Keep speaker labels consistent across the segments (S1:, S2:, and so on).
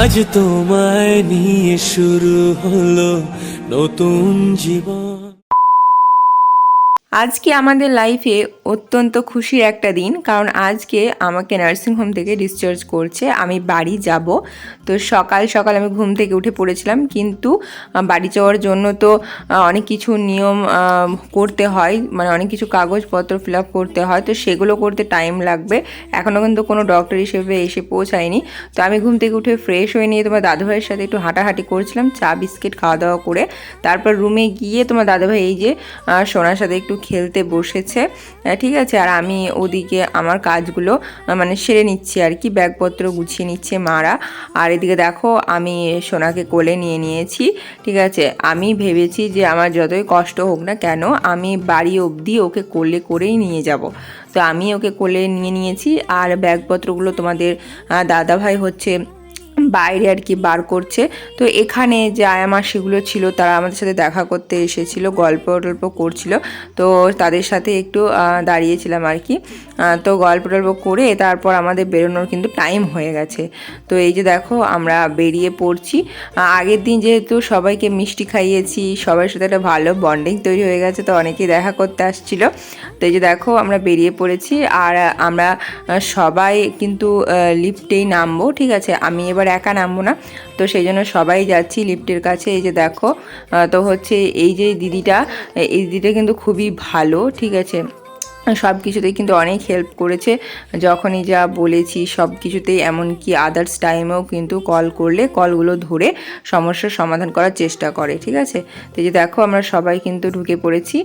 S1: আজ তোমায় নিয়ে শুরু হলো নতুন জীবন।
S2: আজকে আমাদের লাইফে অত্যন্ত খুশির একটা দিন, কারণ আজকে আমাকে নার্সিংহোম থেকে ডিসচার্জ করছে। আমি বাড়ি যাব। তো সকাল সকাল আমি ঘুম থেকে উঠে পড়েছিলাম, কিন্তু বাড়ি যাওয়ার জন্য তো অনেক কিছু নিয়ম করতে হয়। মানে অনেক কিছু কাগজপত্র ফিল আপ করতে হয়। তো সেগুলো করতে টাইম লাগবে। এখনও কিন্তু কোনো ডক্টর হিসেবে এসে পৌঁছায়নি। তো আমি ঘুম থেকে উঠে ফ্রেশ হয়ে নিয়ে তোমার দাদুভাইয়ের সাথে একটু হাঁটাহাঁটি করছিলাম, চা, বিস্কিট খাওয়া দাওয়া করে। তারপর রুমে গিয়ে তোমার দাদুভাই এই যে সোনার সাথে একটু খেলতে বসেছে। ঠিক আছে, আর আমি ওদিকে আমার কাজগুলো মানে সেরে নিচ্ছি আর কি, ব্যাগপত্র গুছিয়ে নিচ্ছে মারা। আর এদিকে দেখো, আমি সোনাকে কোলে নিয়ে নিয়েছি, ঠিক আছে। আমি ভেবেছি যে আমার যতই কষ্ট হোক না কেন, আমি বাড়ি অবধি ওকে কোলে করেই নিয়ে যাব। তো আমি ওকে কোলে নিয়ে নিয়েছি, আর ব্যাগপত্রগুলো তোমাদের দাদাভাই হচ্ছে বাইরে আর কি বার করছে। তো এখানে যে আয়ামাসিগুলো ছিল, তারা আমাদের সাথে দেখা করতে এসেছিল, গল্প টল্প করছিল। তো তাদের সাথে একটু দাঁড়িয়েছিলাম আর কি। তো গল্প টল্প করে তারপর আমাদের বেরোনোর কিন্তু টাইম হয়ে গেছে। তো এই যে দেখো, আমরা বেরিয়ে পড়ছি। আগের দিন যেহেতু সবাইকে মিষ্টি খাইয়েছি, সবার সাথে একটা ভালো বন্ডিং তৈরি হয়ে গেছে, তো অনেকেই দেখা করতে আসছিল। তো এই যে দেখো, আমরা বেরিয়ে পড়েছি। আর আমরা সবাই কিন্তু লিফটেই নামবো, ঠিক আছে? আমি এবার একা নামবো না। তো সেই জন্য সবাই যাচ্ছি লিফটের কাছে। এই যে দেখো তো হচ্ছে এই যে দিদিটা, এই দিদিটা কিন্তু খুবই ভালো, ঠিক আছে? সব কিছুতেই কিন্তু অনেক হেল্প করেছে। যখনই যা বলেছি সব কিছুতেই এমনকি আদার্স টাইমেও কিন্তু কল করলে কলগুলো ধরে সমস্যার সমাধান করার চেষ্টা করে, ঠিক আছে? তো যে দেখো আমরা সবাই কিন্তু ঢুকে পড়েছি।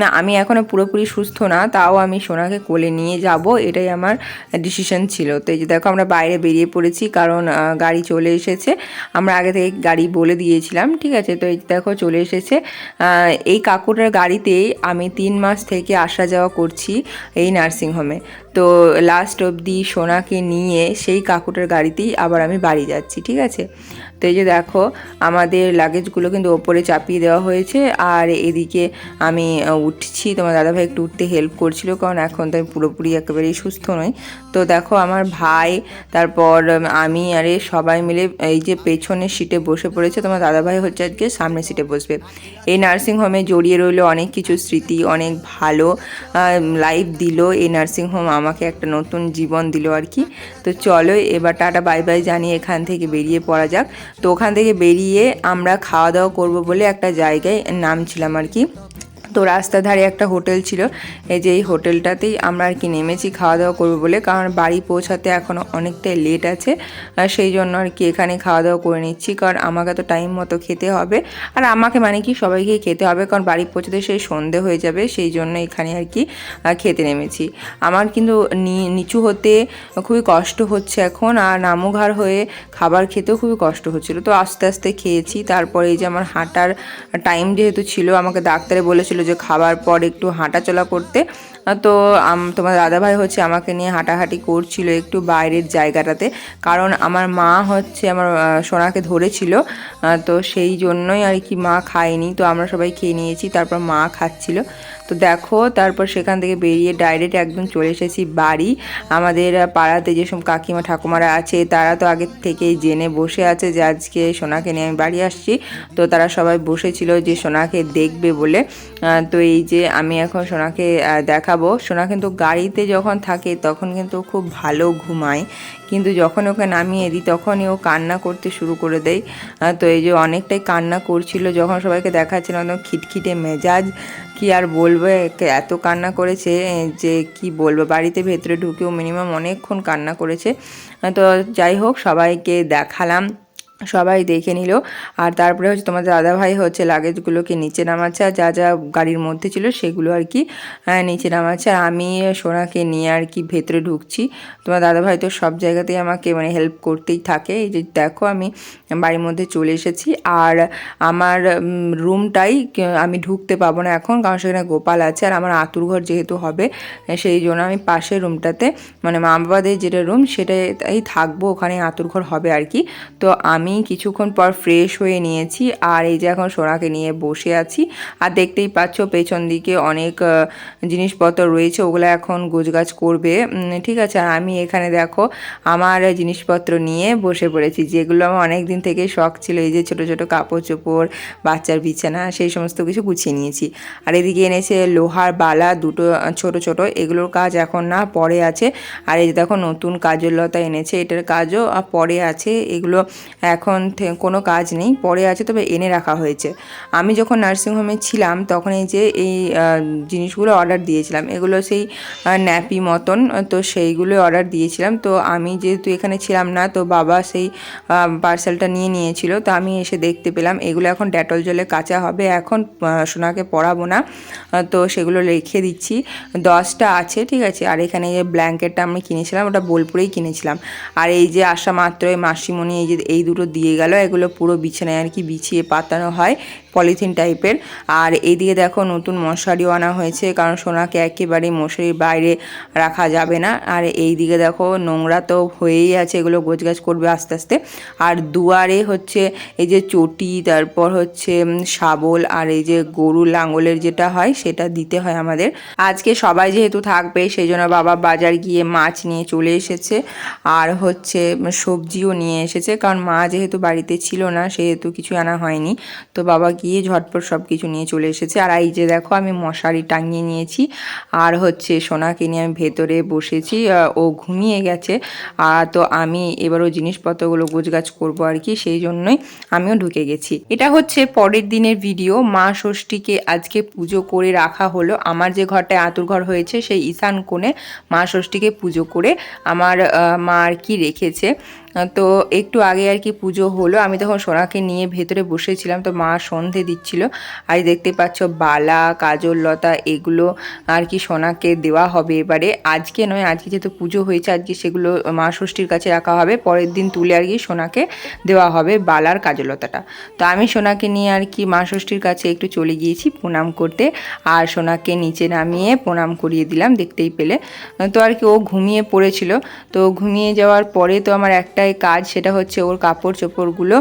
S2: না, আমি এখনও পুরোপুরি সুস্থ না, তাও আমি সোনাকে কোলে নিয়ে যাব, এটাই আমার ডিসিশন ছিল। তো এই যে দেখো আমরা বাইরে বেরিয়ে পড়েছি, কারণ গাড়ি চলে এসেছে। আমরা আগে থেকে গাড়ি বলে দিয়েছিলাম, ঠিক আছে? তো এই দেখো চলে এসেছে। এই কাকুটার গাড়িতেই আমি তিন মাস থেকে আসা যাওয়া করছি। এই নার্সিংহোমে। তো লাস্ট অবধি সোনাকে নিয়ে সেই কাকুটার গাড়িতেই আবার আমি বাড়ি যাচ্ছি, ঠিক আছে? তো এই যে দেখো, আমাদের লাগেজগুলো কিন্তু ওপরে চাপিয়ে দেওয়া হয়েছে আর এদিকে আমি উঠছি। তোমার দাদাভাই একটু উঠতে হেল্প করছিল কারণ এখন তো আমি পুরোপুরি একেবারেই সুস্থ নই। তো দেখো, আমার ভাই, তারপর আমি আরে সবাই মিলে এই যে পেছনের সিটে বসে পড়েছে। তোমার দাদাভাই হচ্ছে আজকে সামনের সিটে বসবে। এই নার্সিংহোমে জড়িয়ে রইল অনেক কিছু স্মৃতি, অনেক ভালো লাইফ দিল এই নার্সিংহোম আমাকে একটা নতুন জীবন দিল আর কি। তো চলো এবার টাটা, বাই বাই জানিয়ে এখান থেকে বেরিয়ে পড়া যাক। তো ওখান থেকে বেরিয়ে আমরা খাওয়া দাওয়া করব বলে একটা জায়গায় নামছিলাম আর কি। তো রাস্তার ধারে একটা হোটেল ছিল। এই যে এই হোটেলটাতেই আমরা আর কি নেমেছি খাওয়া দাওয়া করব বলে। কারণ বাড়ি পৌঁছাতে এখনও অনেকটাই লেট আছে। সেই জন্য আর কি এখানে খাওয়া দাওয়া করে নিচ্ছি। কারণ আমাকে তো টাইম মতো খেতে হবে। আর আমাকে মানে কি সবাইকে খেতে হবে। কারণ বাড়ি পৌঁছাতে সেই সন্ধে হয়ে যাবে। সেই জন্য এখানে আর কি খেতে নেমেছি। আমার কিন্তু নিচু হতে খুবই কষ্ট হচ্ছে এখন। আর নামোঘাড় হয়ে খাবার খেতেও খুবই কষ্ট হচ্ছিল। তো আস্তে আস্তে খেয়েছি। তারপরে এই যে আমার হাঁটার টাইম যেহেতু ছিল, আমাকে ডাক্তারে বলেছিল যে খাবার পর একটু হাঁটাচলা করতে। তো তোমার দাদাভাই হচ্ছে আমাকে নিয়ে হাঁটাহাঁটি করছিল একটু বাইরের জায়গাটাতে। কারণ আমার মা হচ্ছে আমার সোনাকে ধরেছিল। তো সেই জন্যই আর কি মা খায়নি। তো আমরা সবাই খেয়ে নিয়েছি, তারপর মা খাচ্ছিল। তো দেখো, তারপর সেখান থেকে বেরিয়ে ডাইরেক্ট একদম চলে এসেছি বাড়ি। আমাদের পাড়াতে যেসব কাকিমা, ঠাকুমারা আছে, তারা তো আগে থেকেই জেনে বসে আছে যে আজকে সোনাকে নিয়ে আমি বাড়ি আসছি। তো তারা সবাই বসেছিল যে সোনাকে দেখবে বলে। তো এই যে আমি এখন সোনাকে দেখাবো। সোনা কিন্তু গাড়িতে যখন থাকে তখন কিন্তু খুব ভালো ঘুমায়। কিন্তু যখন ওকে নামিয়ে দিই, তখনই ও কান্না করতে শুরু করে দেয়। তো এই যে অনেকটাই কান্না করছিল, যখন সবাইকে দেখাচ্ছিলাম একদম খিটখিটে মেজাজ, কি আর বলবে এত কান্না করেছে যে কি বলব, বাড়িতে ভেতরে ঢুকেও মিনিমাম অনেকক্ষণ কান্না করেছে। তো যাই হোক, সবাইকে দেখালাম। সবাই দেখে নিল। আর তারপরে হচ্ছে তোমাদের দাদাভাই হচ্ছে লাগেজগুলোকে নিচে নামাচ্ছে আর যা যা গাড়ির মধ্যে ছিল সেগুলো আর কি আহ, নিচে নামাচ্ছে। আর আমি সোনাকে নিয়ে আর কি ভেতরে ঢুকছি। তোমার দাদাভাই তো সব জায়গাতেই আমাকে মানে হেল্প করতেই থাকে। এই যে দেখো আমি বাড়ির মধ্যে চলে এসেছি। আর আমার রুমটাই আমি ঢুকতে পাবো না এখন কারণ সেখানে গোপাল আছে। আর আমার আতুর ঘর যেহেতু হবে সেই জন্য আমি পাশের রুমটাতে মানে মা বাবাদের যেটা রুম সেটাই থাকব। ওখানে আতুর ঘর হবে আর কি। তো আমি আমি কিছুক্ষণ পর ফ্রেশ হয়ে নিয়েছি। আর এই যে এখন সোনাকে নিয়ে বসে আছি, আর দেখতেই পাচ্ছ পেছন দিকে অনেক জিনিসপত্র রয়েছে, ওগুলো এখন গোছগাছ করবে। ঠিক আছে, আর আমি এখানে দেখো আমার জিনিসপত্র নিয়ে বসে পড়েছি, যেগুলো আমার অনেক দিন থেকে শখ ছিল, এই যে ছোট ছোট কাপড় চোপড়, বাচ্চার বিছানা, সেই সমস্ত কিছু গুছিয়ে নিয়েছি। আর এদিকে এনেছে লোহার বালা, দুটো ছোট ছোট, এগুলোর কাজ এখন না পরে আছে। আর এই যে দেখো নতুন কাজল লতা এনেছে, এটার কাজও পরে আছে। এগুলো এখন কোনো কাজ নেই পরে আছে তবে এনে রাখা হয়েছে। আমি যখন নার্সিংহোমে ছিলাম, তখন এই যে এই জিনিসগুলো অর্ডার দিয়েছিলাম, এগুলো সেই ন্যাপি মতন, তো সেইগুলো অর্ডার দিয়েছিলাম। তো আমি যেহেতু এখানে ছিলাম না, তো বাবা সেই পার্সেলটা নিয়ে নিয়েছিল, তো আমি এসে দেখতে পেলাম, এগুলো এখন ডেটল জলে কাঁচা হবে, এখন সোনাকে পরাবো না তো সেগুলো রেখে দিচ্ছি। দশটা আছে, ঠিক আছে, আর এখানে যে ব্ল্যাঙ্কেটটা আমি কিনেছিলাম, ওটা বোলপুরেই কিনেছিলাম। আর এই যে আসা মাত্রই, মাসিমণি, এই যে, এই দুটো দিয়ে গেল, এগুলো পুরো বিছানায় আর কি বিছিয়ে পাতানো হয়, পলিথিন টাইপের। আর এইদিকে দেখো নতুন মশারিও আনা হয়েছে, কারণ সোনাকে একেবারেই মশারির বাইরে রাখা যাবে না। আর এই দিকে দেখো নোংরা তো হয়েই আছে, এগুলো গোছগাছ করবে আস্তে আস্তে। আর দুয়ারে হচ্ছে এই যে চটি, তারপর হচ্ছে শাবল, আর এই যে গরু লাঙ্গলের যেটা হয় সেটা দিতে হয় আমাদের। আজকে সবাই যেহেতু থাকবে সেই জন্য বাবা বাজার গিয়ে মাছ নিয়ে চলে এসেছে। আর হচ্ছে সবজিও নিয়ে এসেছে, কারণ মা যেহেতু বাড়িতে ছিল না, সেহেতু কিছু আনা হয়নি। তো বাবা গিয়ে ঝটপট সব কিছু নিয়ে চলে এসেছে। আর এই যে দেখো, আমি মশারি টাঙিয়ে নিয়েছি। আর হচ্ছে সোনাকে নিয়ে আমি ভেতরে বসেছি। ও ঘুমিয়ে গেছে। আর তো আমি এবার ও জিনিসপত্রগুলো গোছগাছ করব আর কি, সেই জন্যই আমিও ঢুকে গেছি। এটা হচ্ছে পরের দিনের ভিডিও। মা ষষ্ঠীকে আজকে পুজো করে রাখা হলো। আমার যে ঘরটায় আতুর ঘর হয়েছে, সেই ঈশান কোণে মা ষষ্ঠীকে পুজো করে আমার মা আর কি রেখেছে। তো একটু আগে আর কি পুজো হলো। আমি তখন সোনাকে নিয়ে ভেতরে বসেছিলাম, তো মা সন্ধে দিচ্ছিল। আর দেখতে পাচ্ছ বালা, কাজল, লতা, এগুলো আর কি সোনাকে দেওয়া হবে এবারে। আজকে নয়, আজকে যেহেতু পুজো হয়েছে, আজকে সেগুলো মা ষষ্ঠীর কাছে রাখা হবে। পরের দিন তুলে আর কি সোনাকে দেওয়া হবে বালার কাজলতাটা তো আমি সোনাকে নিয়ে আর কি মা ষষ্ঠীর কাছে একটু চলে গিয়েছি প্রণাম করতে। আর সোনাকে নিচে নামিয়ে প্রণাম করিয়ে দিলাম, দেখতেই পেলে। তো আর কি ও ঘুমিয়ে পড়েছিল। তো ঘুমিয়ে যাওয়ার পরে তো আমার একটাই কাজ সেটা হচ্ছে ওর কাপড় চোপড়গুলো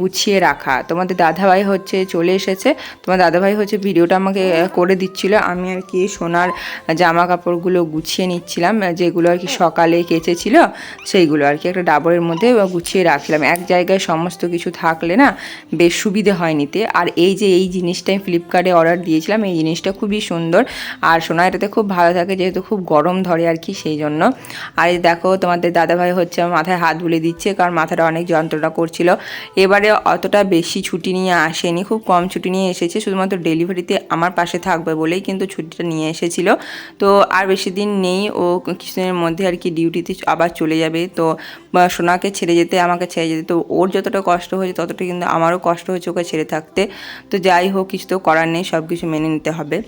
S2: গুছিয়ে রাখা। তোমাদের দাদাভাই হচ্ছে চলে এসেছে। তোমার দাদাভাই হচ্ছে ভিডিওটা আমাকে করে দিচ্ছিল। আমি আর কি সোনার জামা কাপড়গুলো গুছিয়ে নিচ্ছিলাম যেগুলো আর কি সকালে কেচেছিল, সেইগুলো আর কি একটা ডাবরের মধ্যে গুছিয়ে রাখছিলাম। এক জায়গায় সমস্ত কিছু থাকলে না বেশ সুবিধে হয় নিতে। আর এই যে এই জিনিসটা আমি ফ্লিপকার্টে অর্ডার দিয়েছিলাম, এই জিনিসটা খুবই সুন্দর। আর সোনা এটাতে খুব ভালো থাকে, যেহেতু খুব গরম ধরে আর কি, সেই জন্য। আর দেখো তোমাদের দাদাভাই হচ্ছে মাথায় হাত বুলে দিচ্ছে, কারণ মাথাটা অনেক যন্ত্রণা করছিল। এবারে অতটা বেশি ছুটি নিয়ে আসেনি, খুব কম ছুটি নিয়ে এসেছে। শুধুমাত্র ডেলিভারিতে আমার পাশে থাকবে বলেই কিন্তু ছুটিটা নিয়ে এসেছিল। তো আর বেশি দিন নেই, ও কিছুদিনের মধ্যে আর কি ডিউটিতে আবার চলে যাবে। তো সোনাকে ছেড়ে যেতে, আমাকে ছেড়ে যেতে, তো ওর যতটা কষ্ট হয়েছে ততটা কিন্তু আমারও কষ্ট হয়েছে ওকে ছেড়ে থাকতে। তো যাই হোক, কিছু তো করার নেই সব কিছু মেনে নিতে হবে।